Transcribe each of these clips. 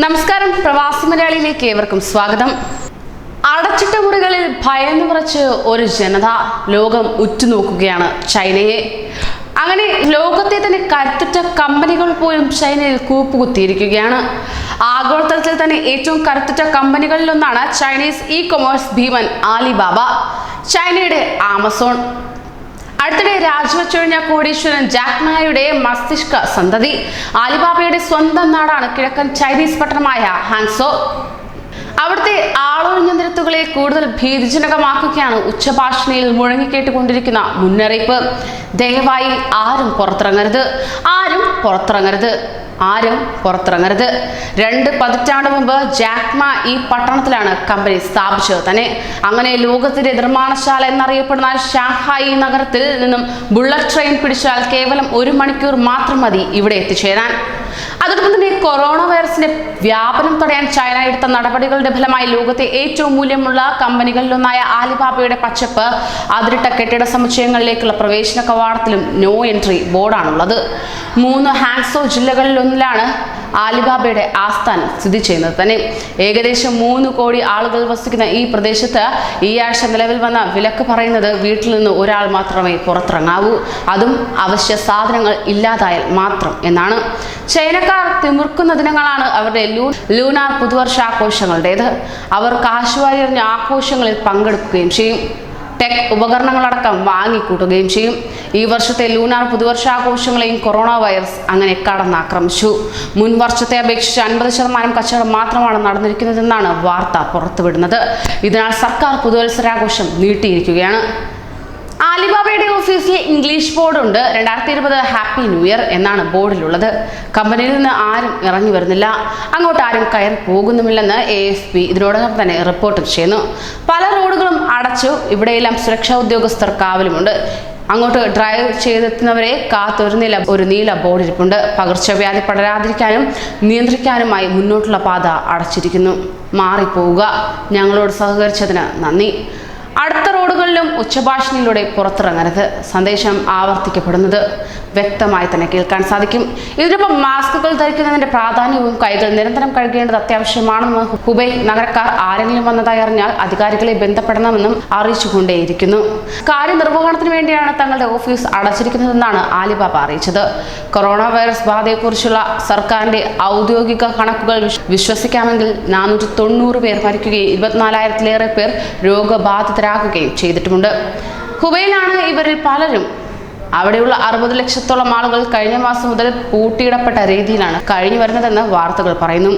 നമസ്കാരം. പ്രവാസി മലയാളിയിലേക്ക് ഏവർക്കും സ്വാഗതം. അടച്ചിട്ട മുറികളിൽ ഭയന്നു വിറച്ച് ഒരു ജനത ലോകം ഉറ്റുനോക്കുകയാണ് ചൈനയെ. അങ്ങനെ ലോകത്തെ തന്നെ കരുത്തുറ്റ കമ്പനികൾ പോലും ചൈനയിൽ കൂപ്പുകുത്തിയിരിക്കുകയാണ്. ആഗോളതലത്തിൽ തന്നെ ഏറ്റവും കരുത്തുറ്റ കമ്പനികളിലൊന്നാണ് ചൈനീസ് ഇ കൊമേഴ്സ് ഭീമൻ ആലിബാബ. ചൈനയുടെ ആമസോൺ. അടുത്തിടെ രാജിവെച്ചൊഴിഞ്ഞ കോടീശ്വരൻ ജാക്മായുടെ മസ്തിഷ്ക സന്തതി. ആലിബാബയുടെ സ്വന്തം നാടാണ് കിഴക്കൻ ചൈനീസ് പട്ടണമായ ഹാങ്സോ. അവിടുത്തെ ആളൊഴിഞ്ഞ നിരത്തുകളെ കൂടുതൽ ഭീതിജനകമാക്കുകയാണ് ഉച്ചഭാഷണിയിൽ മുഴങ്ങിക്കേട്ടുകൊണ്ടിരിക്കുന്ന മുന്നറിയിപ്പ്. ദയവായി ആരും പുറത്തിറങ്ങരുത്. ആരും പുറത്തിറങ്ങരുത്. ആരും പുറത്തിറങ്ങരുത്. രണ്ട് പതിറ്റാണ്ട് മുമ്പ് ജാക്മ ഈ പട്ടണത്തിലാണ് കമ്പനി സ്ഥാപിച്ചത്. തന്നെ അങ്ങനെ ലോകത്തിന്റെ നിർമ്മാണശാല എന്നറിയപ്പെടുന്ന ഷാങ്ഹായി നഗരത്തിൽ നിന്നും ബുള്ളറ്റ് ട്രെയിൻ പിടിച്ചാൽ കേവലം ഒരു മണിക്കൂർ മാത്രം മതി ഇവിടെ എത്തിച്ചേരാൻ. അതോടൊപ്പം തന്നെ കൊറോണ വൈറസിന്റെ വ്യാപനം തടയാൻ ചൈന എടുത്ത നടപടികളുടെ ഫലമായി ലോകത്തെ ഏറ്റവും മൂല്യമുള്ള കമ്പനികളിലൊന്നായ ആലിബാബയുടെ പച്ചപ്പ് അതിരിട്ട കെട്ടിട സമുച്ചയങ്ങളിലേക്കുള്ള പ്രവേശന കവാടത്തിലും നോ എൻട്രി ബോർഡാണുള്ളത്. മൂന്ന് ഹാങ്സോ ജില്ലകളിലൊന്നിലാണ് ആലിബാബയുടെ ആസ്ഥാനം സ്ഥിതി ചെയ്യുന്നത് തന്നെ. ഏകദേശം മൂന്ന് കോടി ആളുകൾ വസിക്കുന്ന ഈ പ്രദേശത്ത് ഈ ആഴ്ച നിലവിൽ വന്ന വിലക്ക് പറയുന്നത് വീട്ടിൽ നിന്ന് ഒരാൾ മാത്രമേ പുറത്തിറങ്ങാവൂ. അതും അവശ്യ സാധനങ്ങൾ ഇല്ലാതായാൽ മാത്രം എന്നാണ്. ചൈനക്കാർ തിമിർക്കുന്ന ദിനങ്ങളാണ് അവരുടെ ലൂ ലൂനാർ പുതുവർഷാഘോഷങ്ങളുടേത്. അവർ കാശുവാരിയറിഞ്ഞ ആഘോഷങ്ങളിൽ പങ്കെടുക്കുകയും ചെയ്യും. ടെക് ഉപകരണങ്ങളടക്കം വാങ്ങിക്കൂട്ടുകയും ചെയ്യും. ഈ വർഷത്തെ ലൂനാർ പുതുവർഷാഘോഷങ്ങളെയും കൊറോണ വൈറസ് അങ്ങനെ കടന്നാക്രമിച്ചു. മുൻ വർഷത്തെ അപേക്ഷിച്ച് അൻപത് ശതമാനം കച്ചവടം മാത്രമാണ് നടന്നിരിക്കുന്നതെന്നാണ് വാർത്ത പുറത്തുവിടുന്നത്. ഇതിനാൽ സർക്കാർ പുതുവത്സരാഘോഷം നീട്ടിയിരിക്കുകയാണ്. ആലിബാബയുടെ ഓഫീസിൽ ഇംഗ്ലീഷ് ബോർഡ് ഉണ്ട് രണ്ടായിരത്തി ഇരുപത് ഹാപ്പി ന്യൂ ഇയർ എന്നാണ് ബോർഡിലുള്ളത്. കമ്പനിയിൽ നിന്ന് ആരും ഇറങ്ങി വരുന്നില്ല. അങ്ങോട്ട് ആരും കയറി പോകുന്നുമില്ലെന്ന് എ എഫ് പി ഇതിനോടകം തന്നെ റിപ്പോർട്ട് ചെയ്യുന്നു. പല റോഡുകളും അടച്ചു. ഇവിടെയെല്ലാം സുരക്ഷാ ഉദ്യോഗസ്ഥർ കാവലുമുണ്ട്. അങ്ങോട്ട് ഡ്രൈവ് ചെയ്തെത്തുന്നവരെ കാത്തൊരു നില ഒരു നീല ബോർഡിരിപ്പുണ്ട്. പകർച്ചവ്യാധി പടരാതിരിക്കാനും നിയന്ത്രിക്കാനുമായി മുന്നോട്ടുള്ള പാത അടച്ചിരിക്കുന്നു. മാറിപ്പോവുക. ഞങ്ങളോട് സഹകരിച്ചതിന് നന്ദി. അടുത്ത റോഡുകളിലും ഉച്ചഭാഷണിയിലൂടെ പുറത്തിറങ്ങരുത്. സന്ദേശം ആവർത്തിക്കപ്പെടുന്നത് വ്യക്തമായി തന്നെ കേൾക്കാൻ സാധിക്കും. ഇതിനൊപ്പം മാസ്കുകൾ ധരിക്കുന്നതിന്റെ പ്രാധാന്യവും കൈകൾ നിരന്തരം കഴുകേണ്ടത് അത്യാവശ്യമാണെന്ന് ഹുബൈ നഗരക്കാർ ആരെങ്കിലും വന്നതായി അറിഞ്ഞാൽ അധികാരികളെ ബന്ധപ്പെടണമെന്നും അറിയിച്ചുകൊണ്ടേയിരിക്കുന്നു. കാര്യനിർവഹണത്തിന് വേണ്ടിയാണ് തങ്ങളുടെ ഓഫീസ് അടച്ചിരിക്കുന്നതെന്നാണ് ആലിബാബ അറിയിച്ചത്. കൊറോണ വൈറസ് ബാധയെക്കുറിച്ചുള്ള സർക്കാരിന്റെ ഔദ്യോഗിക കണക്കുകൾ വിശ്വസിക്കാമെങ്കിൽ നാനൂറ്റി തൊണ്ണൂറ് പേർ മരിക്കുകയും ഇരുപത്തിനാലായിരത്തിലേറെ പേർ രോഗബാധിതരാകുകയും ചെയ്തിട്ടുമുണ്ട്. ഹുബൈയിലാണ് ഇവരിൽ പലരും അവിടെയുള്ള അറുപത് ലക്ഷത്തോളം ആളുകൾ കഴിഞ്ഞ മാസം മുതൽ പൂട്ടിയിടപ്പെട്ട രീതിയിലാണ് കഴിഞ്ഞു വരുന്നതെന്ന് വാർത്തകൾ പറയുന്നു.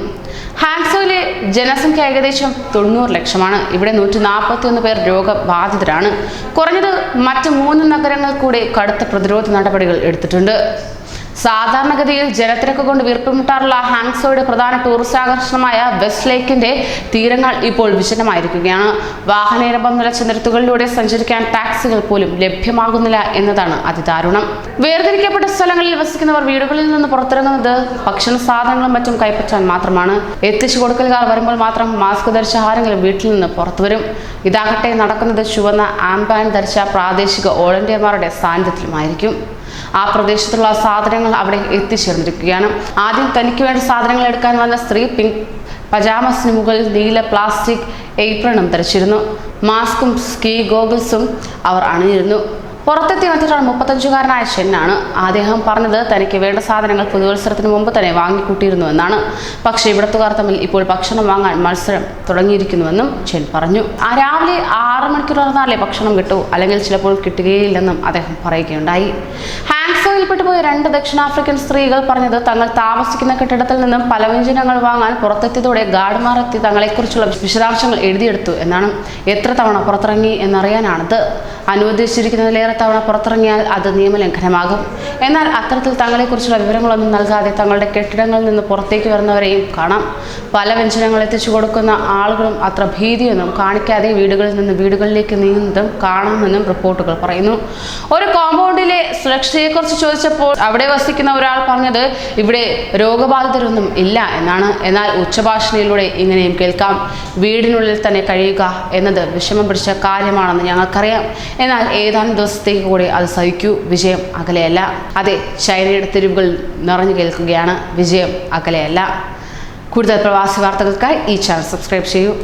ഹാങ്സോയിലെ ജനസംഖ്യ ഏകദേശം തൊണ്ണൂറ് ലക്ഷമാണ്. ഇവിടെ നൂറ്റി നാൽപ്പത്തി ഒന്ന് പേർ രോഗബാധിതരാണ്. കുറഞ്ഞത് മറ്റ് മൂന്ന് നഗരങ്ങൾ കൂടി കടുത്ത പ്രതിരോധ നടപടികൾ എടുത്തിട്ടുണ്ട്. സാധാരണഗതിയിൽ ജലത്തിരക്ക് കൊണ്ട് വീർപ്പുമുട്ടാറുള്ള ഹാങ്സോയുടെ പ്രധാന ടൂറിസ്റ്റ് ആകർഷണമായ വെസ്റ്റ് ലേക്കിന്റെ തീരങ്ങൾ ഇപ്പോൾ വിജനമായിരിക്കുകയാണ് വാഹനനിരമ്പം നിലച്ച നിരത്തുകളിലൂടെ സഞ്ചരിക്കാൻ ടാക്സികൾ പോലും ലഭ്യമാകുന്നില്ല എന്നതാണ് അതിദാരുണം. വേർതിരിക്കപ്പെട്ട സ്ഥലങ്ങളിൽ വസിക്കുന്നവർ വീടുകളിൽ നിന്ന് പുറത്തിറങ്ങുന്നത് ഭക്ഷണ സാധനങ്ങളും മറ്റും കൈപ്പറ്റാൻ മാത്രമാണ്. എത്തിച്ചു കൊടുക്കലുകാർ വരുമ്പോൾ മാത്രം മാസ്ക് ധരിച്ച ആരെങ്കിലും വീട്ടിൽ നിന്ന് പുറത്തുവരും. ഇതാകട്ടെ നടക്കുന്നത് ചുവന്ന ആംബാൻ ധരിച്ച പ്രാദേശിക വോളണ്ടിയർമാരുടെ സാന്നിധ്യത്തിലുമായിരിക്കും. ആ പ്രദേശത്തുള്ള സാധനങ്ങൾ അവിടെ എത്തിച്ചേർന്നിരിക്കുകയാണ്. ആദ്യം തനിക്ക് വേണ്ട സാധനങ്ങൾ എടുക്കാൻ വന്ന സ്ത്രീ പിങ്ക് പജാമസിന് മുകളിൽ നീല പ്ലാസ്റ്റിക് ഏപ്രണും ധരിച്ചിരുന്നു. മാസ്കും സ്കീ ഗോഗിൾസും അവർ അണിഞ്ഞിരുന്നു. പുറത്തെത്തിയ വന്നിട്ടുള്ള മുപ്പത്തഞ്ചുകാരനായ ഷെന്നാണ് അദ്ദേഹം പറഞ്ഞത് തനിക്ക് വേണ്ട സാധനങ്ങൾ പുതുവത്സരത്തിന് മുമ്പ് തന്നെ വാങ്ങിക്കൂട്ടിയിരുന്നുവെന്നാണ് പക്ഷേ ഇവിടത്തുകാർ തമ്മിൽ ഇപ്പോൾ ഭക്ഷണം വാങ്ങാൻ മത്സരം തുടങ്ങിയിരിക്കുന്നുവെന്നും ഷെൻ പറഞ്ഞു. ആ രാവിലെ ആറ് മണിക്കൂർ നടന്നാലേ ഭക്ഷണം കിട്ടൂ അല്ലെങ്കിൽ ചിലപ്പോൾ കിട്ടുകയില്ലെന്നും അദ്ദേഹം പറയുകയുണ്ടായി. ഹാങ്സോയിൽപ്പെട്ടു പോയ രണ്ട് ദക്ഷിണാഫ്രിക്കൻ സ്ത്രീകൾ പറഞ്ഞത് തങ്ങൾ താമസിക്കുന്ന കെട്ടിടത്തിൽ നിന്നും പലവ്യഞ്ജനങ്ങൾ വാങ്ങാൻ പുറത്തെത്തിയതോടെ ഗാർഡ്മാർ എത്തി തങ്ങളെക്കുറിച്ചുള്ള വിശദാംശങ്ങൾ എഴുതിയെടുത്തു എന്നാണ് എത്ര തവണ പുറത്തിറങ്ങി എന്നറിയാനാണിത്. അനുവദിച്ചിരിക്കുന്നതിലേറെ തവണ പുറത്തിറങ്ങിയാൽ അത് നിയമലംഘനമാകും. എന്നാൽ അത്തരത്തിൽ തങ്ങളെക്കുറിച്ചുള്ള വിവരങ്ങളൊന്നും നൽകാതെ തങ്ങളുടെ കെട്ടിടങ്ങളിൽ നിന്ന് പുറത്തേക്ക് വരുന്നവരെയും കാണാം. പല വ്യഞ്ജനങ്ങൾ എത്തിച്ചു കൊടുക്കുന്ന ആളുകളും അത്ര ഭീതിയൊന്നും കാണിക്കാതെ വീടുകളിൽ നിന്ന് വീടുകളിലേക്ക് നീങ്ങുന്നതും കാണാമെന്നും റിപ്പോർട്ടുകൾ പറയുന്നു. ഒരു കോമ്പൗണ്ടിലെ സുരക്ഷയെക്കുറിച്ച് ചോദിച്ചപ്പോൾ അവിടെ വസിക്കുന്ന ഒരാൾ പറഞ്ഞത് ഇവിടെ രോഗബാധിതരൊന്നും ഇല്ല എന്നാണ്. എന്നാൽ ഉച്ചഭാഷണിയിലൂടെ ഇങ്ങനെയും കേൾക്കാം. വീടിനുള്ളിൽ തന്നെ കഴിയുക എന്നത് വിഷമം പിടിച്ച കാര്യമാണെന്ന് ഞങ്ങൾക്കറിയാം. എന്നാൽ ഏതാനും ദിവസത്തേക്ക് കൂടി അത് സഹിക്കൂ. വിജയം അകലെയല്ല. അതെ ചൈനയുടെ തെരുവുകൾ നിറഞ്ഞു കേൾക്കുകയാണ് വിജയം അകലെയല്ല. കൂടുതൽ പ്രവാസി വാർത്തകൾക്കായി ഈ ചാനൽ സബ്സ്ക്രൈബ് ചെയ്യൂ.